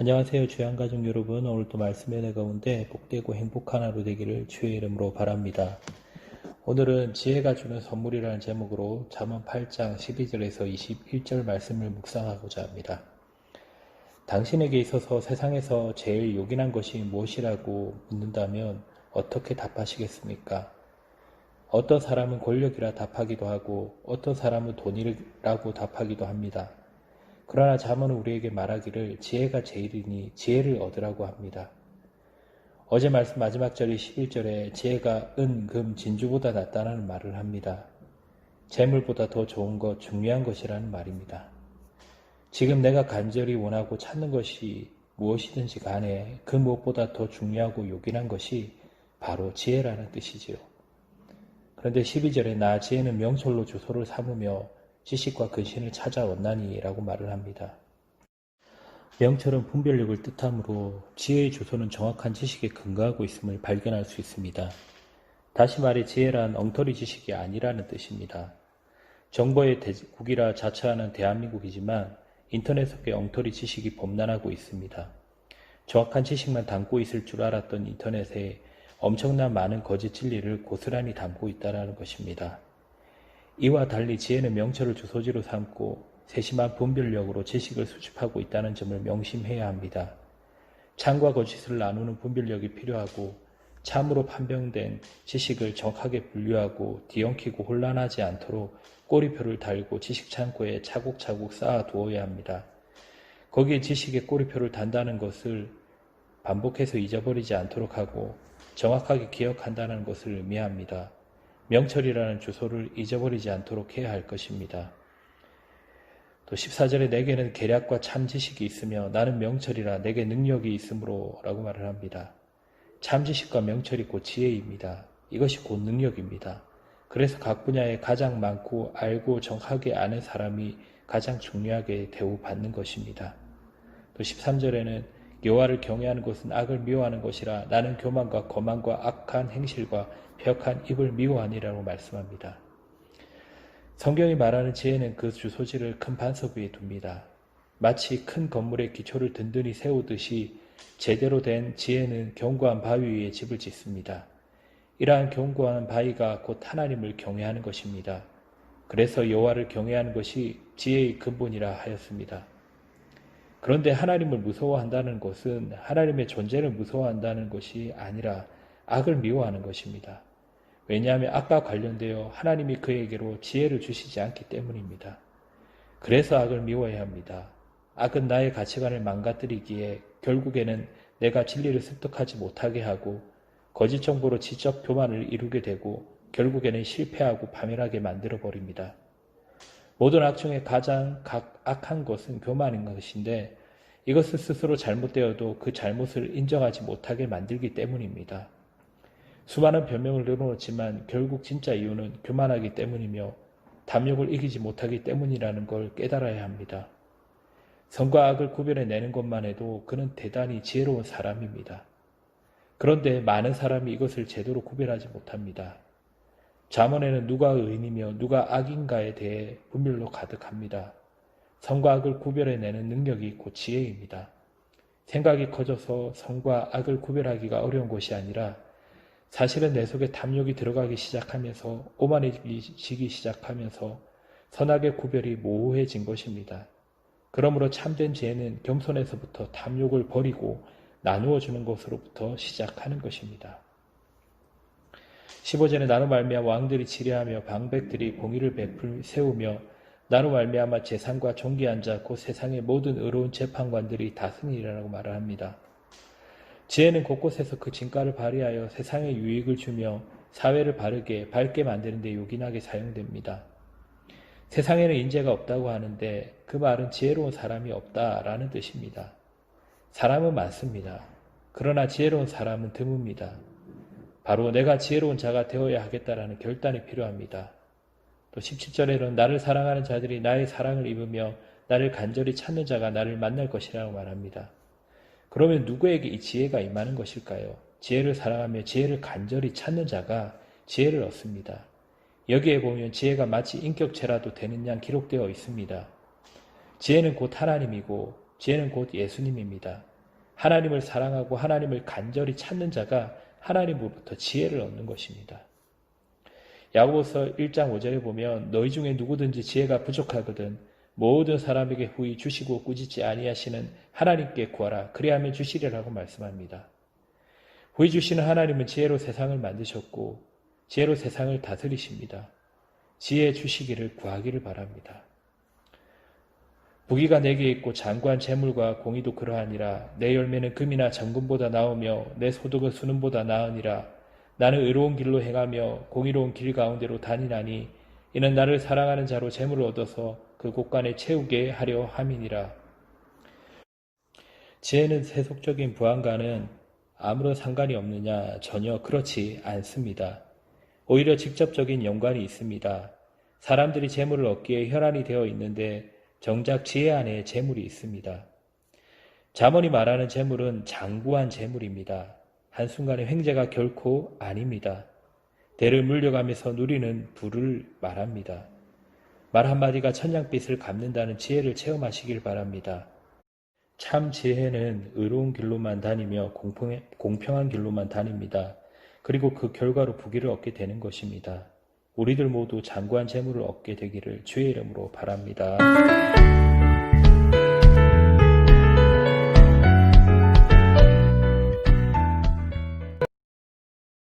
안녕하세요. 주양가족 여러분. 오늘도 말씀의 내 가운데 복되고 행복한 하루 되기를 주의 이름으로 바랍니다. 오늘은 지혜가 주는 선물이라는 제목으로 잠언 8장 12절에서 21절 말씀을 묵상하고자 합니다. 당신에게 있어서 세상에서 제일 요긴한 것이 무엇이라고 묻는다면 어떻게 답하시겠습니까? 어떤 사람은 권력이라 답하기도 하고 어떤 사람은 돈이라고 답하기도 합니다. 그러나 잠언은 우리에게 말하기를 지혜가 제일이니 지혜를 얻으라고 합니다. 어제 말씀 마지막 절이 11절에 지혜가 은, 금, 진주보다 낫다는 말을 합니다. 재물보다 더 좋은 것, 중요한 것이라는 말입니다. 지금 내가 간절히 원하고 찾는 것이 무엇이든지 간에 그 무엇보다 더 중요하고 요긴한 것이 바로 지혜라는 뜻이지요. 그런데 12절에 나 지혜는 명철로 주소를 삼으며 지식과 근신을 찾아왔나니 라고 말을 합니다. 명철은 분별력을 뜻하므로 지혜의 주소는 정확한 지식에 근거하고 있음을 발견할 수 있습니다. 다시 말해 지혜란 엉터리 지식이 아니라는 뜻입니다. 정보의 대국이라 자처하는 대한민국이지만 인터넷 속에 엉터리 지식이 범람하고 있습니다. 정확한 지식만 담고 있을 줄 알았던 인터넷에 엄청난 많은 거짓 진리를 고스란히 담고 있다는 것입니다. 이와 달리 지혜는 명철을 주소지로 삼고 세심한 분별력으로 지식을 수집하고 있다는 점을 명심해야 합니다. 참과 거짓을 나누는 분별력이 필요하고 참으로 판명된 지식을 정확하게 분류하고 뒤엉키고 혼란하지 않도록 꼬리표를 달고 지식 창고에 차곡차곡 쌓아 두어야 합니다. 거기에 지식의 꼬리표를 단다는 것을 반복해서 잊어버리지 않도록 하고 정확하게 기억한다는 것을 의미합니다. 명철이라는 주소를 잊어버리지 않도록 해야 할 것입니다. 또 14절에 내게는 계략과 참 지식이 있으며 나는 명철이라 내게 능력이 있으므로 라고 말을 합니다. 참 지식과 명철이 곧 지혜입니다. 이것이 곧 능력입니다. 그래서 각 분야에 가장 많고 알고 정확하게 아는 사람이 가장 중요하게 대우받는 것입니다. 또 13절에는 여호와를 경외하는 것은 악을 미워하는 것이라 나는 교만과 거만과 악한 행실과 벽한 입을 미워하니라고 말씀합니다. 성경이 말하는 지혜는 그 주소지를 큰 반석 위에 둡니다. 마치 큰 건물의 기초를 든든히 세우듯이 제대로 된 지혜는 견고한 바위 위에 집을 짓습니다. 이러한 견고한 바위가 곧 하나님을 경외하는 것입니다. 그래서 여호와를 경외하는 것이 지혜의 근본이라 하였습니다. 그런데 하나님을 무서워한다는 것은 하나님의 존재를 무서워한다는 것이 아니라 악을 미워하는 것입니다. 왜냐하면 악과 관련되어 하나님이 그에게로 지혜를 주시지 않기 때문입니다. 그래서 악을 미워해야 합니다. 악은 나의 가치관을 망가뜨리기에 결국에는 내가 진리를 습득하지 못하게 하고 거짓 정보로 지적 교만을 이루게 되고 결국에는 실패하고 파멸하게 만들어 버립니다. 모든 악 중에 가장 악한 것은 교만인 것인데 이것은 스스로 잘못되어도 그 잘못을 인정하지 못하게 만들기 때문입니다. 수많은 변명을 늘어놓지만 결국 진짜 이유는 교만하기 때문이며 담욕을 이기지 못하기 때문이라는 걸 깨달아야 합니다. 선과 악을 구별해내는 것만 해도 그는 대단히 지혜로운 사람입니다. 그런데 많은 사람이 이것을 제대로 구별하지 못합니다. 자문에는 누가 의인이며 누가 악인가에 대해 분별로 가득합니다. 선과 악을 구별해내는 능력이 곧 지혜입니다. 생각이 커져서 선과 악을 구별하기가 어려운 것이 아니라 사실은 내 속에 탐욕이 들어가기 시작하면서 오만해지기 시작하면서 선악의 구별이 모호해진 것입니다. 그러므로 참된 지혜는 겸손에서부터 탐욕을 버리고 나누어 주는 것으로부터 시작하는 것입니다. 15절에 나로 말미암아 왕들이 치려하며 방백들이 공의를 베풀 세우며 나로 말미암아 재산과 종기한 자 곧 세상의 모든 의로운 재판관들이 다스리라고 말을 합니다. 지혜는 곳곳에서 그 진가를 발휘하여 세상에 유익을 주며 사회를 바르게 밝게 만드는 데 요긴하게 사용됩니다. 세상에는 인재가 없다고 하는데 그 말은 지혜로운 사람이 없다라는 뜻입니다. 사람은 많습니다. 그러나 지혜로운 사람은 드뭅니다. 바로 내가 지혜로운 자가 되어야 하겠다라는 결단이 필요합니다. 또 17절에는 나를 사랑하는 자들이 나의 사랑을 입으며 나를 간절히 찾는 자가 나를 만날 것이라고 말합니다. 그러면 누구에게 이 지혜가 임하는 것일까요? 지혜를 사랑하며 지혜를 간절히 찾는 자가 지혜를 얻습니다. 여기에 보면 지혜가 마치 인격체라도 되는 양 기록되어 있습니다. 지혜는 곧 하나님이고 지혜는 곧 예수님입니다. 하나님을 사랑하고 하나님을 간절히 찾는 자가 하나님으로부터 지혜를 얻는 것입니다. 야고보서 1장 5절에 보면 너희 중에 누구든지 지혜가 부족하거든 모든 사람에게 후히 주시고 꾸짖지 아니하시는 하나님께 구하라 그리하면 주시리라고 말씀합니다. 후히 주시는 하나님은 지혜로 세상을 만드셨고 지혜로 세상을 다스리십니다. 지혜 주시기를 구하기를 바랍니다. 부귀가 내게 있고 장구한 재물과 공의도 그러하니라 내 열매는 금이나 정금보다 나오며 내 소득은 수능보다 나으니라 나는 의로운 길로 행하며 공의로운 길 가운데로 다니나니 이는 나를 사랑하는 자로 재물을 얻어서 그 곳간에 채우게 하려 함이니라 지혜는 세속적인 부안과는 아무런 상관이 없느냐 전혀 그렇지 않습니다. 오히려 직접적인 연관이 있습니다. 사람들이 재물을 얻기에 혈안이 되어 있는데 정작 지혜 안에 재물이 있습니다. 자문이 말하는 재물은 장구한 재물입니다. 한순간의 횡재가 결코 아닙니다. 대를 물려가면서 누리는 부를 말합니다. 말 한마디가 천냥빛을 갚는다는 지혜를 체험하시길 바랍니다. 참 지혜는 의로운 길로만 다니며 공평, 공평한 길로만 다닙니다. 그리고 그 결과로 부귀를 얻게 되는 것입니다. 우리들 모두 장구한 재물을 얻게 되기를 주의 이름으로 바랍니다.